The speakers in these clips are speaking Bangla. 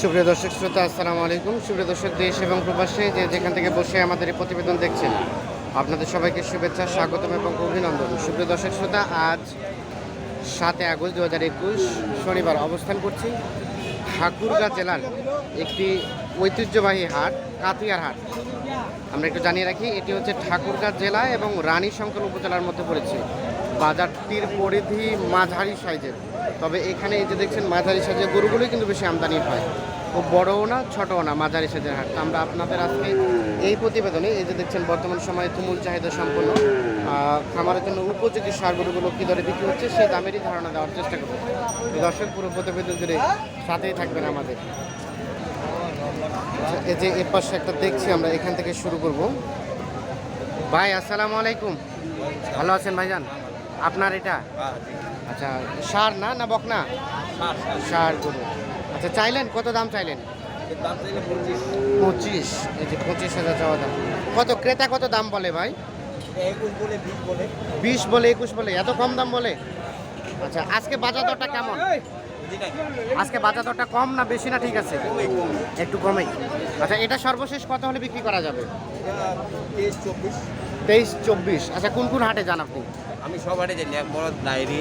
সুপ্রিয় দর্শক, শ্রোতা, আসসালামু আলাইকুম। সুপ্রিয় দর্শক, দেশ এবং প্রবাসে যে যেখান থেকে বসে আমাদের এই প্রতিবেদন দেখছেন, আপনাদের সবাইকে শুভেচ্ছা, স্বাগতম এবং অভিনন্দন। সুপ্রিয় দর্শক, শ্রোতা, আজ সাতই আগস্ট দু হাজার একুশ, শনিবার অবস্থান করছি ঠাকুরগাঁ জেলার একটি ঐতিহ্যবাহী হাট, কাতিয়ার হাট। আমরা একটু জানিয়ে রাখি, এটি হচ্ছে ঠাকুরগাঁ জেলা এবং রানী শঙ্কর উপজেলার মধ্যে পড়েছে। বাজারটির পরিধি মাঝারি সাইজের। তবে এখানে এই যে দেখছেন মাঝারি সাজের গরুগুলোই কিন্তু বেশি আমদানি হয়। ও বড়ও না ছোটও না মাঝারি সাজের হাট। আমরা আপনাদের আজকে এই প্রতিবেদনে এই যে দেখছেন বর্তমান সময়ে তুমুল চাহিদা সম্পন্ন খামারের জন্য উপযোগী সার গরুগুলো কী দরে বিক্রি হচ্ছে সেই দামেরই ধারণা দেওয়ার চেষ্টা করব। দর্শক পুরো প্রতিবেদন জুড়ে সাথেই থাকবেন আমাদের। আচ্ছা, এই যে এর পাশে একটা দেখছি আমরা এখান থেকে শুরু করব। ভাই আসসালামু আলাইকুম। ভালো আছেন ভাইজান? আপনার এটা? আচ্ছা সার না না বকনা? সার গরু। আচ্ছা চাইলেন? কত দাম চাইলেন? পঁচিশ। এই যে পঁচিশ হাজার চাওয়া দাম। কত ক্রেতা কত দাম বলে ভাই? বিশ বলে। একুশ বলে। এত কম দাম বলে? আচ্ছা আজকে বাজার দরটা কেমন? আজকে বাজার দরটা কম না বেশি না ঠিক আছে? একটু কমেই। আচ্ছা এটা সর্বশেষ কত হলে বিক্রি করা যাবে? তেইশ চব্বিশ। আচ্ছা কোন কোন হাটে যান আপনি? আমি সব হাটে জানি এক বড় ডায়েরি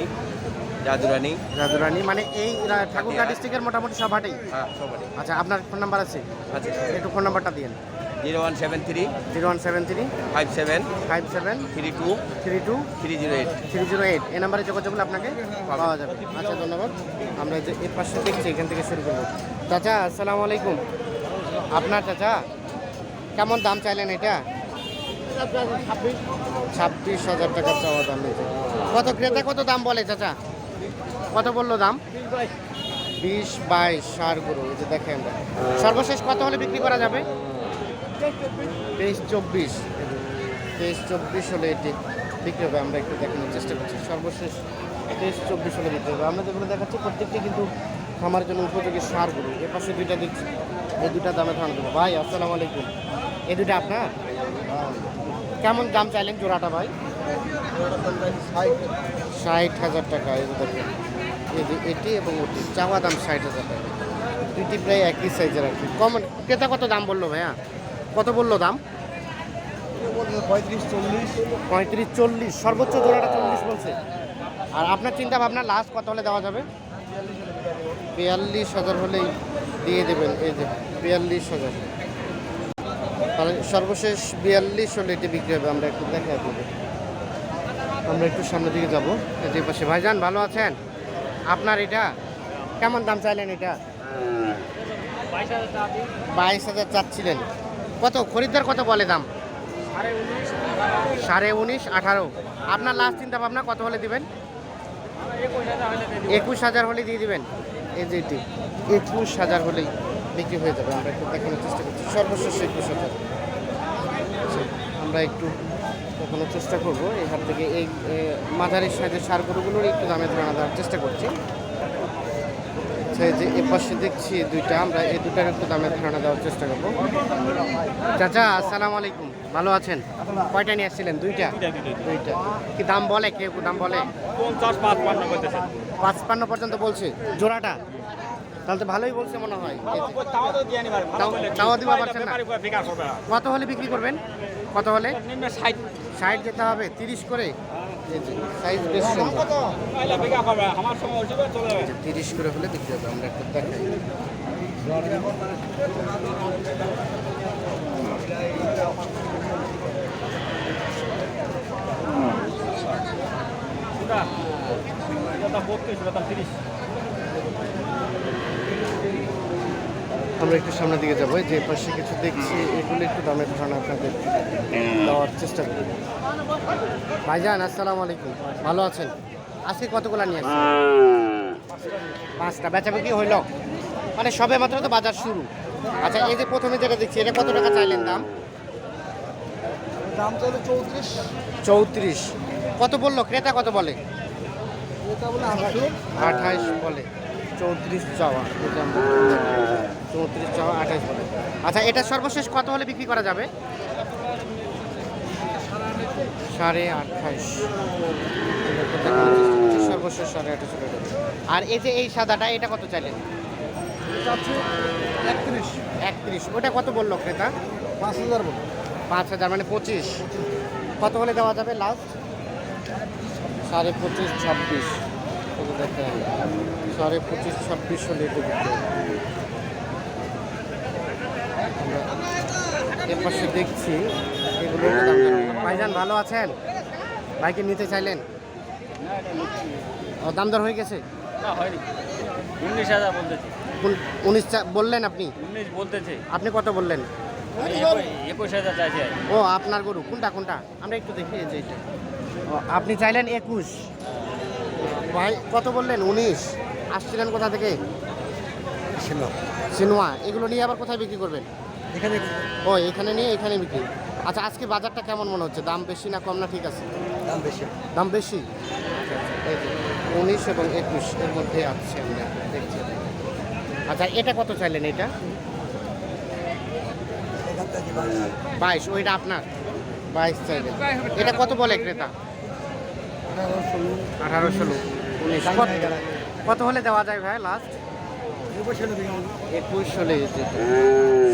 জাদুরানি জাদুরানি মানে এই ঠাকুরগাঁ ডিস্ট্রিক্টের মোটামুটি সব হাটেই হ্যাঁ সব আচ্ছা আপনার ফোন নাম্বার আছে? আচ্ছা একটু ফোন নাম্বারটা দিন zero one seven three. Zero one seven three. Five seven. Five seven. Three two. Three two. Three zero eight. Three zero eight. এই নাম্বারে যোগাযোগ করলে আপনাকে পাওয়া যাবে। আচ্ছা ধন্যবাদ। আমরা এই যে এর পাশে দেখছি এখান থেকে শুরু করব। চাচা আসসালামু আলাইকুম। আপনার চাচা কেমন দাম চাইলেন এটা? ছাব্বিশ। হাজার টাকা চাওয়া দাম কত ক্রেতা কত দাম বলে চাচা? কত বলল দাম? বিশ বাইশ সার গরু এই যে দেখেন। সর্বশেষ কত হলে বিক্রি করা যাবে? তেইশ চব্বিশ। তেইশ চব্বিশ হলে এটি বিক্রি হবে আমরা একটু দেখানোর চেষ্টা করছি। সর্বশেষ তেইশ চব্বিশ হলে বিক্রি হবে। আমরা যেগুলো দেখাচ্ছি প্রত্যেকটি কিন্তু খামারের জন্য উপযোগী সার গরু। এ পাশে দুইটা দিচ্ছি এই দুইটা দামে ধারণা দেবো। ভাই আসসালামু আলাইকুম। এই দুটা আপনার? কেমন দাম চাইলেন জোড়াটা ভাই? ষাট হাজার টাকা যে দেখেন। এই যে এটি এবং ওটি চাওয়া দাম ষাট হাজার টাকা। দুইটি প্রায় একই সাইজের আর কি। কমন ক্রেতা কত দাম বলল ভাইয়া? কত বলল দাম? পঁয়ত্রিশ চল্লিশ। পঁয়ত্রিশ চল্লিশ। সর্বোচ্চ জোড়াটা চল্লিশ বলছে। আর আপনার চিন্তা ভাবনা লাস্ট কত হলে দেওয়া যাবে? বিয়াল্লিশ হাজার হলেই দিয়ে দেবেন এই যে বিয়াল্লিশ হাজার। তাহলে সর্বশেষ বিয়াল্লিশ হলে এটি বিক্রি হবে আমরা একটু দেখা দেবো আমরা একটু সামনের দিকে যাব। যে পাশে। ভাইজান ভালো আছেন? আপনার এটা? কেমন দাম চাইলেন এটা? বাইশ হাজার চাচ্ছিলেন। কত? খরিদ্দার কত বলে দাম? সাড়ে উনিশ আঠারো। আপনার লাস্ট চিন্তা ভাবনা কত হলে দিবেন? একুশ হাজার হলে দিয়ে দিবেন। এই যে এটি। একুশ হাজার হলেই বিক্রি হয়ে যাবে। আমরা একটু দেখানোর চেষ্টা করছি। সর্বশেষ একুশ হাজার। আচ্ছা, আমরা একটু দেখানোর চেষ্টা করব। হাত থেকে এই মাঝারি সাইজের সার গরুগুলোর একটু দামে ধারণা দেওয়ার চেষ্টা করছি। যে এ পাশে দেখছি দুইটা আমরা এই দুটার একটু দামের ধারণা দেওয়ার চেষ্টা করব। চাচা আসসালামু আলাইকুম। ভালো আছেন? কয়টা নিয়ে আসছিলেন? দুইটা? দুইটা কি দাম বলে? কেউ দাম বলে? পাঁচ পান্ন পাঁচপান্ন পর্যন্ত বলছে। জোড়াটা? তাহলে তো ভালোই বলছে মনে হয়। তাও দিবা পারছেন না। কত হলে বিক্রি করবেন? কত হলে? ষাট ষাট যেতে হবে, তিরিশ করে। সাইজ বেশ যাবে তিরিশ করে হলে বিক্রি হবে, আমরা একটু দেখাই। তিরিশ। আমরা একটু সামনের দিকে যাব এই যে পাশে কিছু দেখছি এগুলো একটু দামের ধারণা আপনাদের দেওয়ার চেষ্টা করি। ভাইজান আসসালামু আলাইকুম। ভালো আছেন? আজকে কতগুলো নিয়ে আসছেন? পাঁচটা। বেচা বিক্রি হইল? মানে সবে মাত্র তো বাজার শুরু। আচ্ছা এই যে প্রথমে যেটা দেখছি এটা কত টাকা চাইলেন দাম? দাম চাইলে চৌত্রিশ। চৌত্রিশ। কত বলল? ক্রেতা কত বলে? আঠাইশ বলে চৌত্রিশ চাওয়া। চৌত্রিশ চাওয়া আঠাইশ বলে। আচ্ছা এটা সর্বশেষ কত হলে বিক্রি করা যাবে? সাড়ে আঠাইশ সর্বশেষ সাড়ে আঠাশ আর এই যে এই সাদাটা এটা কত চাইলেন? একত্রিশ। একত্রিশ। ওটা কত বলল ক্রেতা? পাঁচ হাজার বলো পাঁচ হাজার মানে পঁচিশ। কত হলে দেওয়া যাবে লাস্ট সাড়ে পঁচিশ ছাব্বিশ। সাড়ে পঁচিশ ছাব্বিশ হলে এটা দিতে হবে। আমরা এর পাশে দেখছি এগুলো ভাইজান ভালো আছেন? ভাইকে নিতে চাইলেন? ও দাম দর হয়ে গেছে? হয়নি। উনিশ হাজার বলতেছে। উনিশ বললেন আপনি? উনিশ বলতেছে। আপনি কত বললেন? একুশ হাজার চাইছে ও আপনার গরু। কোনটা কোনটা? আমরা একটু দেখি যে আপনি চাইলেন একুশ। ভাই কত বললেন? উনিশ। আসছিলেন কোথা থেকে? সিনোয়া এগুলো নিয়ে আবার কোথায় বিক্রি করবেন? এখানে ও এখানে নিয়ে এখানে বিক্রি। আচ্ছা আজকে বাজারটা কেমন মনে হচ্ছে? দাম বেশি না কম না ঠিক আছে? দাম বেশি। দাম বেশি? উনিশ এবং একুশ এর মধ্যে আছে আমরা দেখছি। আচ্ছা এটা কত চাইলেন এটা? বাইশ ওইটা আপনার? বাইশ চাইলেন। এটা কত বলে ক্রেতা? আঠারো ষোলো উনিশ। কত হলে দেওয়া যায় ভাই লাস্ট একুশ হলে যেতে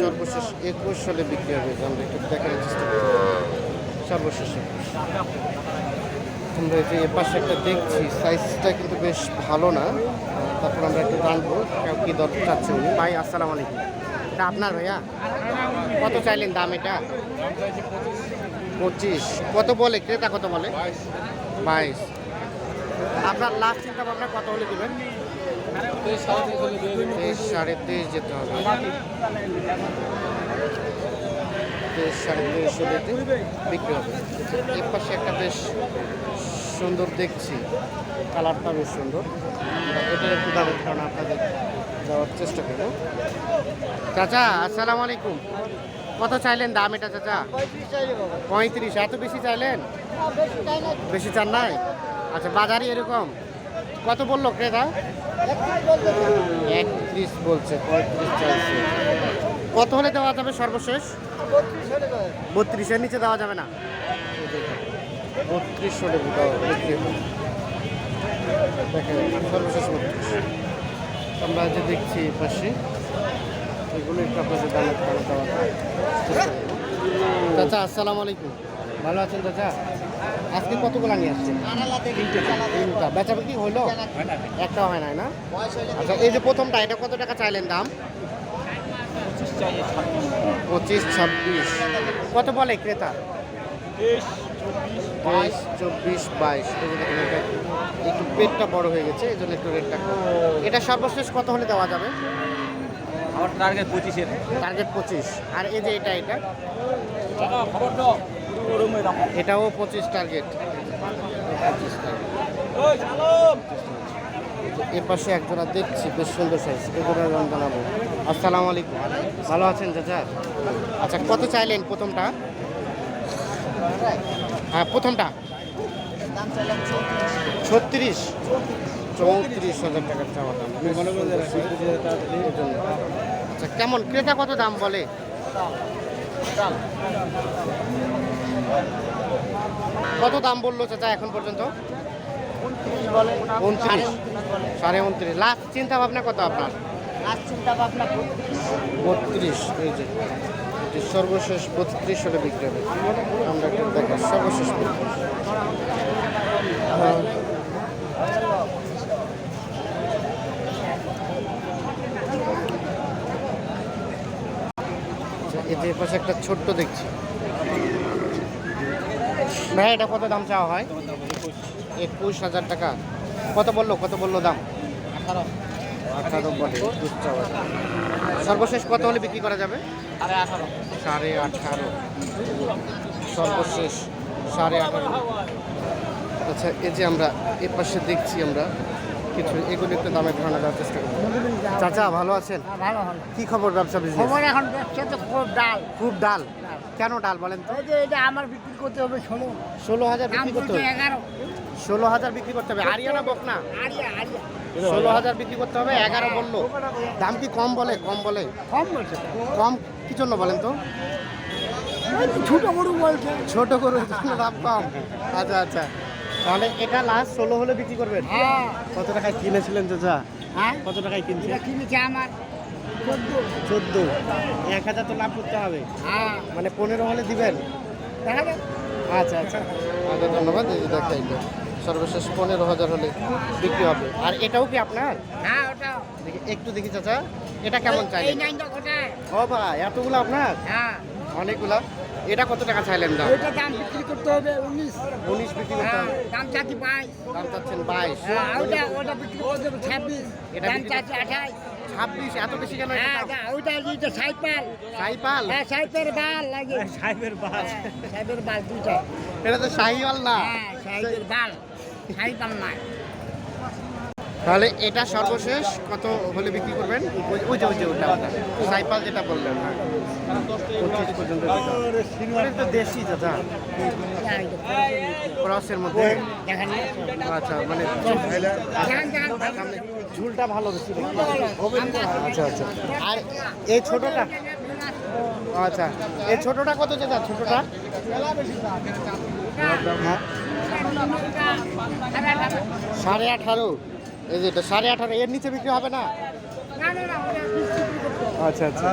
সর্বশেষ একুশ হলে বিক্রি হবে আমরা একটু দেখার চেষ্টা করি। সর্বশেষ একুশ। আমরা যে এ পাশে একটা দেখছি সাইজটা কিন্তু বেশ ভালো না। তারপর আমরা একটু জানব কি দর চাচ্ছে উনি। ভাই আসসালামু আলাইকুম। এটা আপনার ভাইয়া? কত চাইলেন দাম এটা? পঁচিশ। কত বলে? ক্রেতা কত বলে? বাইশ। আপনার লাস্ট চিন্তা ভাবনা কত হলে দেবেন? তেইশ সাড়ে তেইশ যেতে হবে। তেইশ সাড়ে তেইশ হলে বিক্রি হবে। এর পাশে একটা বেশ সুন্দর দেখছি। কালারটা বেশ সুন্দর। এটার একটু দামের কারণে আপনাদের যাওয়ার চেষ্টা করব। চাচা, আসসালামু আলাইকুম। কত চাইলেন দাম এটা, চাচা? পঁয়ত্রিশ, এত বেশি চাইলেন? বেশি চান নাই? আচ্ছা বাজারই এরকম। কত বলল ক্রেতা? একত্রিশ বলছে পঁয়ত্রিশ চাইছে। কত হলে দেওয়া যাবে সর্বশেষ? বত্রিশের নিচে দেওয়া যাবে না। বত্রিশ হলে সর্বশেষ বত্রিশ। আমরা যে দেখছি পাশে এগুলো একটু আপনাদের দামে দেওয়া চাচা আসসালামু আলাইকুম। ভালো আছেন চাচা? আজকে কতগুলো নিয়ে আসছে তিনটা। বেচা বিক্রি হলো? একটা হয় নাই। না? আচ্ছা এই যে প্রথমটা এটা কত টাকা চাইলেন দাম? পঁচিশ ছাব্বিশ। কত বলে ক্রেতা? বাইশ। চব্বিশ বাইশ। একটু পেটটা বড় হয়ে গেছে এই জন্য একটু রেটটা এটা সর্বশেষ কত হলে দেওয়া যাবে? আমার টার্গেট পঁচিশের। টার্গেট পঁচিশ। আর এই যে এটা এটা? এটাও পঁচিশ টার্গেট এর পাশে একজোড়া দেখছি, বেশ সুন্দর সাইজ এজোড়া রং জানাব। আসসালামু আলাইকুম। ভালো আছেন চাচা? আচ্ছা কত চাইলেন প্রথমটা? হ্যাঁ প্রথমটা। ছত্রিশ। চৌত্রিশ হাজার টাকার চাওয়া দাম। আচ্ছা কেমন? ক্রেতা কত দাম বলে? কত দাম বলল চাচা এখন পর্যন্ত? উনত্রিশ সাড়ে উনত্রিশ। লাস্ট চিন্তা ভাবনা কত আপনার? বত্রিশ। এই যে। এটি সর্বশেষ বত্রিশ হলে বিক্রি হবে। আমরা একটু দেখাই। সর্বশেষ আচ্ছা, যে পাশে একটা ছোট্ট দেখছি। ভাই, এটা কত দাম চাওয়া হয়? একুশ হাজার টাকা। কত বলল? কত বলল দাম? আঠারো সর্বশেষ কত হলে বিক্রি করা যাবে? আরে আঠারো সাড়ে আঠারো। সর্বশেষ সাড়ে আঠারো। আচ্ছা এই যে আমরা এ পাশে দেখছি আমরা কিছু এগুলো একটু দামের ধারণা দেওয়ার চেষ্টা করব। চাচা ভালো আছেন? ভালো ভালো। কি খবর ব্যবসা বিজনেস খবর এখন ব্যবসা তো খুব ডাল। খুব ডাল? কেন ডাল বলেন তো? যে এটা আমার বিক্রি করতে হবে ষোলো। ষোলো হাজার দাম বিক্রি করতে হবে? এগারো। ষোলো হাজার বিক্রি করতে হবে? আরিয়ানা আড়িয়া আড়িয়া ষোলো হাজার বিক্রি করতে হবে এগারো বলল। দাম কি কম বলে? কম বলে। কম বলছে। কম কি জন্য বলেন তো? ছোট গরু বলছে। ছোট গরুর জন্য দাম কম। আচ্ছা আচ্ছা। তাহলে এটা লাস্ট ষোলো হলে বিক্রি করবেন? হ্যাঁ। কত টাকায় কিনেছিলেন চাচা? হ্যাঁ? কত টাকায় কিনছেন? এটা কিনেছে আমার চোদ্দ। এক হাজার তো লাভ করতে হবে। হ্যাঁ। মানে পনেরো হলে দিবেন? আচ্ছা আচ্ছা। আচ্ছা ধন্যবাদ এই যে সর্বশেষ পনেরো হাজার হলে বিক্রি হবে। আর এটাও কি আপনার? হ্যাঁ ওটা। একটু দেখি চাচা। এটা কেমন চাই ও ভাই এতগুলো আপনার? হ্যাঁ। অনেকগুলা। এটা কত টাকা চাইলেন দাম? ওইটা দাম বিক্রি করতে হবে উনিশ। উনিশ বিক্রি করতে হ্যাঁ হবে। দাম চাচ্ছি বাইশ। দাম চাচ্ছেন বাইশ। হ্যাঁ ওটা ওটা বিক্রি করতে হবে ছাব্বিশ। এটা দাম চাচ্ছি আঠাশ। ছাব্বিশ এত বেশি কেন এটা? হ্যাঁ ওইটা এইটা সাইপাল সাইপাল? হ্যাঁ সাইপের বাল লাগে। সাহেবের বাস হ্যাঁ, সাইপের বাল দুইটা। এটা তো শাহিওয়াল না। হ্যাঁ সাইপের বাল। সাইপাল নয় তাহলে এটা সর্বশেষ কত হলে বিক্রি করবেন? ওই ওই যে ওই যে ওটা ওটা। সাইপাল যেটা বললেন হ্যাঁ। দেশি দাদা। ক্রসের মধ্যে। আচ্ছা মানে ঝুলটা ভালো আচ্ছা আচ্ছা। আর এই ছোটটা? আচ্ছা এই ছোটটা কত যেটা ছোটটা? হ্যাঁ। সাড়ে আঠারো। এই যে সাড়ে আঠারো, এর নিচে বিক্রি হবে না। আচ্ছা আচ্ছা।